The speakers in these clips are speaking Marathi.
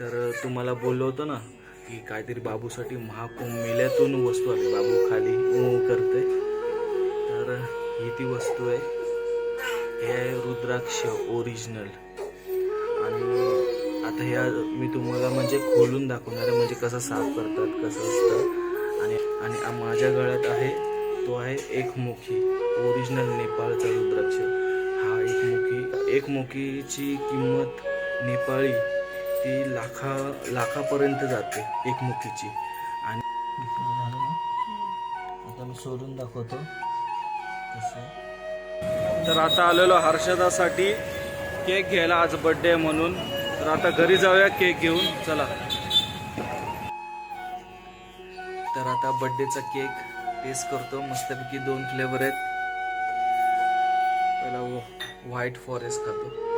तर तुम्हाला बोललो होतो ना की काहीतरी बाबूसाठी महाकुंभ मेल्यातून वस्तू आली. बाबू खाली करते तर ही ती वस्तू आहे. हे आहे रुद्राक्ष ओरिजिनल आणि आता ह्या मी तुम्हाला म्हणजे खोलून दाखवणार आहे म्हणजे कसं साफ करतात कसं असतं. आणि आणि माझ्या गळ्यात आहे तो आहे एकमुखी ओरिजिनल नेपाळचा रुद्राक्ष. हा एकमुखी एकमुखीची किंमत नेपाळी. ती लाखा लाखापर्यंत जाते एकमुखीची. आणि आता मी सोडून दाखवतो कसं तर आता आलेलो हर्षदासाठी केक घ्यायला आज बर्थडे म्हणून. तर आता घरी जाऊया केक घेऊन. चला. तर आता बर्थडेचा केक टेस्ट करतो. मस्तपैकी दोन फ्लेवर आहेत. पहिला व्हाईट फॉरेस्ट खातो.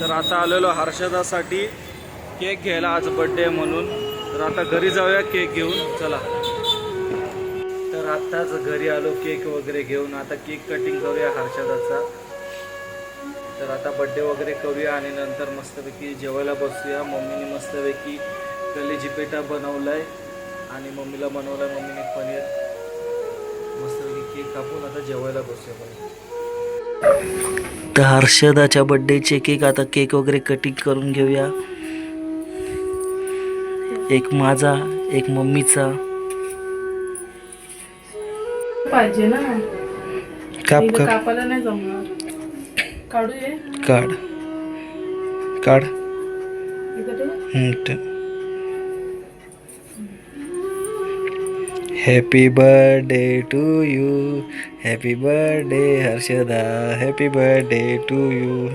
तर आता आलेलो हर्षदासाठी केक घ्यायला आज बड्डे म्हणून. तर आता घरी जाऊया केक घेऊन. चला. तर आत्ताच घरी आलो केक वगैरे घेऊन. आता केक कटिंग करूया हर्षदाचा. तर आता बड्डे वगैरे करूया आणि नंतर मस्तपैकी जेवायला बसूया. मम्मीने मस्तपैकी कलेजी पेटा बनवलाय आणि मम्मीला बनवलाय मम्मीने पनीर. मस्तपैकी केक कापून आता जेवायला बसूया. पण तर हर्षदाच्या बड्डेचे केक आता केक वगैरे कटिंग करून घेऊया. एक माझा एक मम्मीचा. पाहिजे ना. काप काप. कापायला नाही जमणार. काढू काढ. काढ. ठेवू? Happy birthday to you happy birthday Harshada happy birthday to you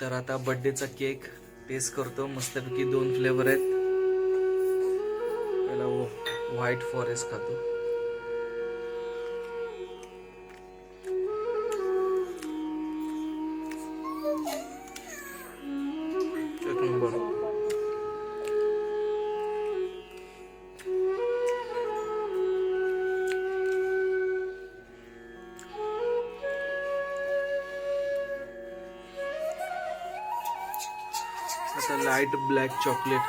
तर आता बर्थडेचा केक टेस्ट करतो. मस्तपैकी दोन फ्लेवर आहेत. पहिला व्हाईट फॉरेस्ट खातो. लाइट ब्लॅक चॉकलेट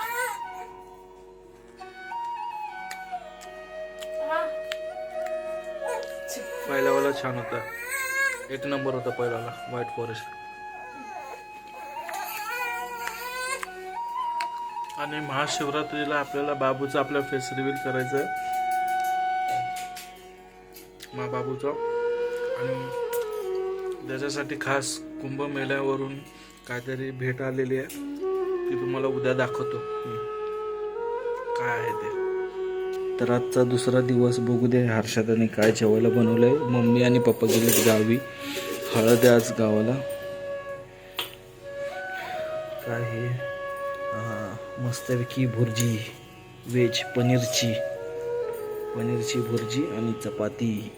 पहिल्यावाला छान होता. एक नंबर होता पहिल्याला व्हाईट फॉरेस्ट आणि महाशिवरात्रीला आपल्याला बाबूचा आपला फेस रिव्हील करायचं मा बाबूचा आणि त्याच्यासाठी खास कुंभमेळ्यावरून काहीतरी भेट आलेली आहे. ती तुम्हाला उद्या दाखवतो. काय आहे ते? तर आजचा दुसरा दिवस बघू दे हर्षदाने काय जेवायला बनवलंय. मम्मी आणि पप्पा गेलेत गावी. हळद आहे आज गावाला. काय हे? हा, मस्तपैकी भुर्जी व्हेज पनीरची. पनीरची भुर्जी आणि चपाती.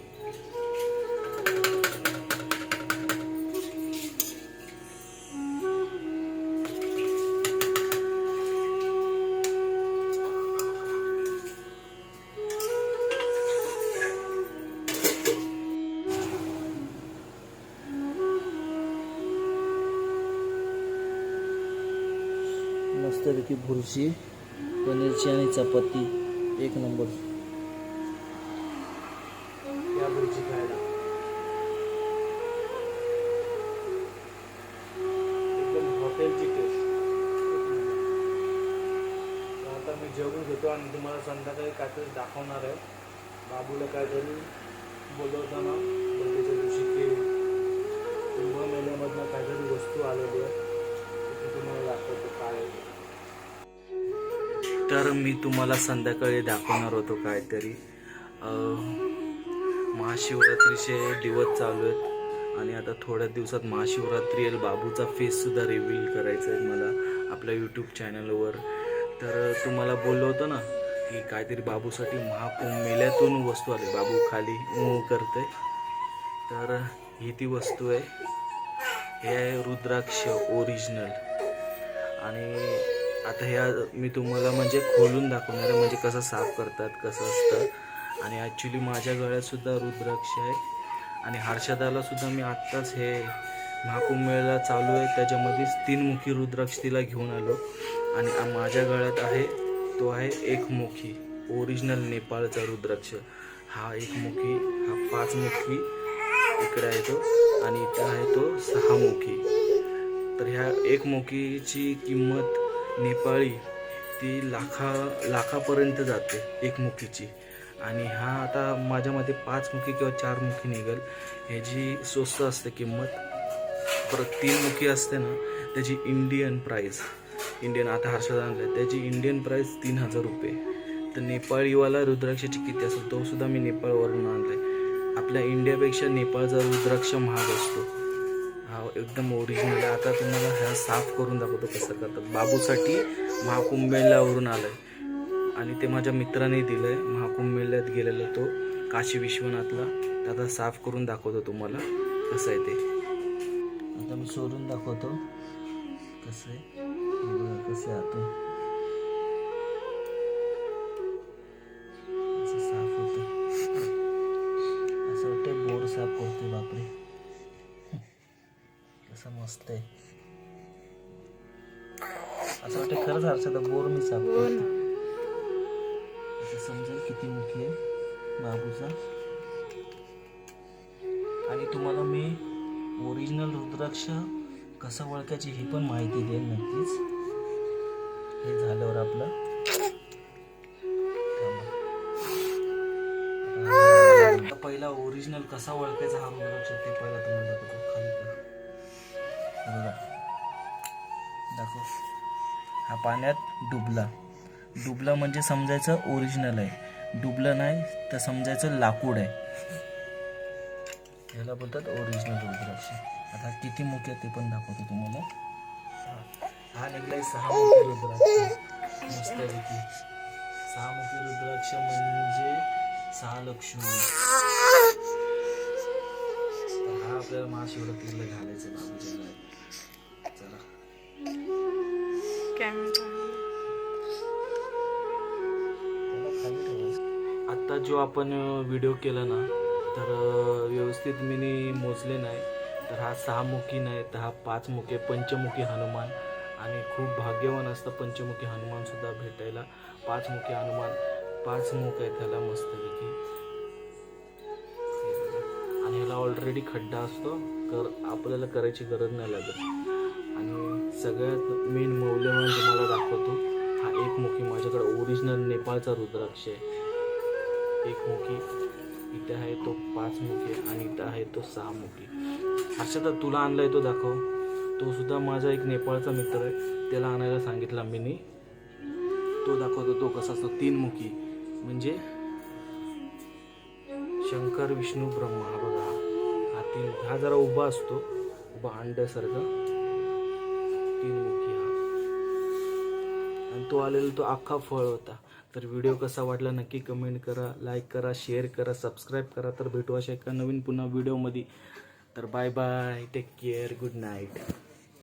मस्तपैकी भुर्जी पनीरची आणि चपाती एक नंबर. या भुर्जी खायला. एकदम हॉटेलची टेस्ट आता मी जेवून घेतो आणि तुम्हाला संध्याकाळी काहीतरी दाखवणार आहे. बाबूला काहीतरी बोलवताना. तर मी तुम्हाला संध्याकाळी दाखवणार होतो काहीतरी. महाशिवरात्रीचे दिवस चालू आहेत. आणि आता थोड्या दिवसात महाशिवरात्री येईल बाबूचा फेससुद्धा रिव्हील करायचा आहे मला आपल्या यूट्यूब चॅनलवर तर तुम्हाला बोललो होतो ना की काहीतरी बाबूसाठी महाकुंभ मेल्यातून वस्तू आली. बाबू खाली ऊ करते तर ही ती वस्तू आहे. हे आहे रुद्राक्ष ओरिजिनल आणि आता ह्या मी तुम्हाला म्हणजे खोलून दाखवणार आहे म्हणजे कसं साफ करतात कसं असतं. आणि ॲक्च्युली माझ्या गळ्यातसुद्धा रुद्राक्ष आहे. आणि हर्षदालासुद्धा मी आत्ताच हे महाकुंभमेळा चालू आहे. त्याच्यामध्येच तीन मुखी रुद्राक्ष तिला घेऊन आलो. आणि माझ्या गळ्यात आहे तो आहे एकमुखी ओरिजिनल नेपाळचा रुद्राक्ष. हा एकमुखी हा पाचमुखी इकडे आहे तो. आणि इथं आहे तो सहामुखी तर ह्या एकमुखीची किंमत नेपाळी ती लाखा लाखापर्यंत जाते एकमुखीची आणि हा आता माझ्यामध्ये पाचमुखी किंवा चारमुखी निघेल. ह्याची स्वस्त असते किंमत परत तीनमुखी असते ना त्याची इंडियन प्राईस इंडियन आता हर्षदान आणलं त्याची इंडियन प्राईस तीन हजार रुपये. तर नेपाळीवाला रुद्राक्षाची किती असेल तो सुद्धा मी नेपाळवरून आणलाय. आपल्या इंडियापेक्षा नेपाळचा रुद्राक्ष महाग असतो. हा एकदम ओरिजिनल आता तुम्हाला ह्या साफ करून दाखवतो कसं करतात. बाबूसाठी महाकुंभमेलावरून आलं आहे आणि ते माझ्या मित्राने दिलंय. महाकुंभमेल्यात गेलेला तो काशी विश्वनाथला. त्याचा आता साफ करून दाखवतो तुम्हाला कसं आहे ते. आता मी सोडून दाखवतो कसं आहे. कसं आहे आता. खरंच हर्षदा बोर मी करते आता समजेल किती मुखी आहे बाबूचा. आणि तुम्हाला मी ओरिजिनल रुद्राक्ष कसं ओळखायची ही पण माहिती देईल नक्कीच. हे झाल्यावर आपलं पहिला ओरिजिनल कसा ओळखायचा हा रुद्राक्ष ते पहिला तुम्हाला दाखवतो खाली हे बघा. दाखव. हा पाण्यात डुबला. डुबला म्हणजे समजायचं ओरिजिनल आहे. डुबलं नाही तर समजायचं लाकूड आहे. याला बोलतात ओरिजिनल रुद्राक्ष. आता किती मुख्य आहे ते पण दाखवतो तुम्हाला. हा- निघलाय सहा मुखी रुद्राक्ष. मस्त आहे की. सहा मुखी रुद्राक्ष म्हणजे सहा लक्ष्मी हा आपल्याला महाशिवरात्रीला घालायचं बाबूच्या आत्ता जो आपण व्हिडिओ केला ना तर व्यवस्थित मी मोजले नाही. तर हा सहा मुखी नाही तर हा पाच मुखे पंचमुखी हनुमान. आणि खूप भाग्यवान असतं पंचमुखी हनुमान सुद्धा भेटायला. पाचमुखी हनुमान पाच मुख आहे त्याला मस्तपैकी. आणि ह्याला ऑलरेडी खड्डा असतो कर आपल्याला करायची गरज नाही लागत. आणि सगळ्यात मेन मौल्यवान तुम्हाला दाखवतो हा एकमुखी माझ्याकडे ओरिजिनल नेपाळचा रुद्राक्ष आहे. एकमुखी इथे आहे तो पाच मुखी आणि इथं आहे तो सहा मुखी. तर तुला आणलाय तो दाखव. तो सुद्धा माझा एक नेपाळचा मित्र आहे. त्याला आणायला सांगितला मी तो दाखवतो तो कसा असतो. तीन मुखी. म्हणजे शंकर विष्णू ब्रह्मा. बघा हा तीन हा जरा उभा असतो. उभा अंड्यासारखा. तीन मुखी हा. आणि तो आलेला तो अख्खा फळ होता. तर व्हिडिओ कसा वाटला नक्की कमेंट करा लाईक करा शेअर करा सबस्क्राईब करा. तर भेटू अशा एका नवीन पुन्हा व्हिडिओमध्ये तर bye bye take care good night